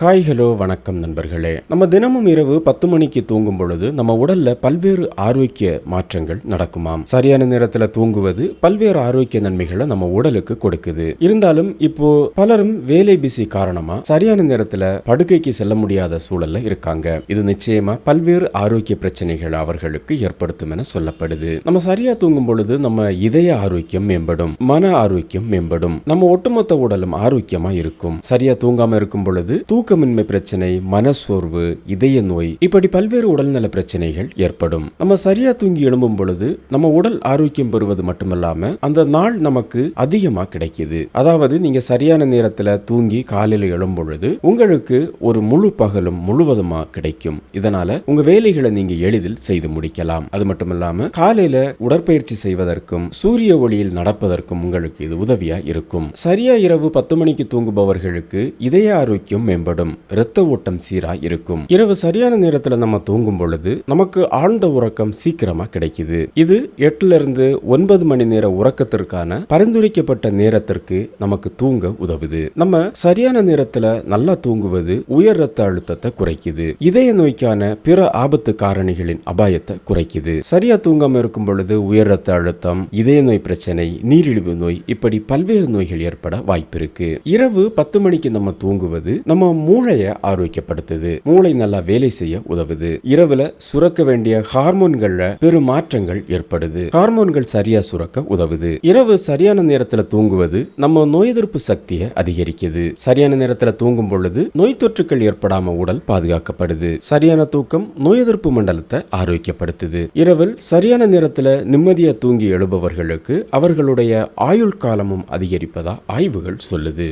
Hi hello வணக்கம் நண்பர்களே. நம்ம தினமும் இரவு பத்து மணிக்கு தூங்கும் பொழுது நம்ம உடல்ல பல்வேறு ஆரோக்கிய மாற்றங்கள் நடக்குமாம். சரியான நேரத்துல தூங்குவது பல்வேறு ஆரோக்கிய நன்மைகளை நம்ம உடலுக்கு கொடுக்குது. இருந்தாலும் இப்போ பலரும் வேலை பிஸி காரணமா சரியான நேரத்துல படுக்கைக்கு செல்ல முடியாத சூழல்ல இருக்காங்க. இது நிச்சயமா பல்வேறு ஆரோக்கிய பிரச்சனைகள் அவர்களுக்கு ஏற்படுத்தும் என சொல்லப்படுது. நம்ம சரியா தூங்கும் பொழுது நம்ம இதய ஆரோக்கியம் மேம்படும் மன ஆரோக்கியம் மேம்படும். நம்ம ஒட்டுமொத்த உடலும் ஆரோக்கியமா இருக்கும். சரியா தூங்காம இருக்கும் பொழுது தூக்கமின்மை பிரச்சனை மனசோர்வு இதய நோய் இப்படி பல்வேறு உடல்நல பிரச்சனைகள் ஏற்படும். நம்ம சரியா தூங்கி எழும்பும் பொழுது நம்ம உடல் ஆரோக்கியம் பெறுவது மட்டுமல்லாம அந்த நாள் நமக்கு அதிகமா கிடைக்குது. அதாவது நீங்க சரியான நேரத்துல தூங்கி காலையில எழும் பொழுது உங்களுக்கு ஒரு முழு பகலும் முழுவதுமா கிடைக்கும். இதனால உங்க வேலைகளை நீங்க எளிதில் செய்து முடிக்கலாம். அது மட்டுமல்லாம காலையில உடற்பயிற்சி செய்வதற்கும் சூரிய ஒளியில் நடப்பதற்கும் உங்களுக்கு இது உதவியா இருக்கும். சரியா இரவு பத்து மணிக்கு தூங்குபவர்களுக்கு இதய ஆரோக்கியம் மேம்படும் இரத்த ஓட்டம் சீராக இருக்கும் இரவு சரியான நேரத்தில் நம்ம தூங்கும் பொழுது நமக்கு ஆழ்ந்த உறக்கம் சீக்கிரமா கிடைக்குது. இது எட்டுல இருந்து ஒன்பது மணி நேர உறக்கத்திற்கான பரிந்துரைக்கப்பட்ட நேரத்திற்கு நமக்கு தூங்க உதவுது. நம்ம சரியான நேரத்துல நல்லா தூங்குவது உயர் ரத்த அழுத்தத்தை குறைக்குது. இதய நோய்க்கான பிற ஆபத்து காரணிகளின் அபாயத்தை குறைக்குது. சரியா தூங்காம இருக்கும் பொழுது உயர் ரத்த அழுத்தம் இதய நோய் பிரச்சனை நீரிழிவு நோய் இப்படி பல்வேறு நோய்கள் ஏற்பட வாய்ப்பிருக்கு. இரவு பத்து மணிக்கு நம்ம தூங்குவது நம்ம மூளையை ஆரோக்கியப்படுத்துது. மூளை நல்லா வேலை செய்ய உதவுது. இரவுல சுரக்க வேண்டிய ஹார்மோன்கள்ல பெரும் மாற்றங்கள் ஏற்படுது. ஹார்மோன்கள் சரியா சுரக்க உதவுது. இரவு சரியான நேரத்துல தூங்குவது நம்ம நோய் எதிர்ப்பு சக்தியை அதிகரிக்குது. சரியான நேரத்துல தூங்கும் பொழுது நோய் தொற்றுக்கள் ஏற்படாம உடல் பாதுகாக்கப்படுது. சரியான தூக்கம் நோய் எதிர்ப்பு மண்டலத்தை ஆரோக்கியப்படுத்துது. இரவில் சரியான நேரத்துல நிம்மதியா தூங்கி எழுபவர்களுக்கு அவர்களுடைய ஆயுள் காலமும் அதிகரிப்பதா ஆய்வுகள் சொல்லுது.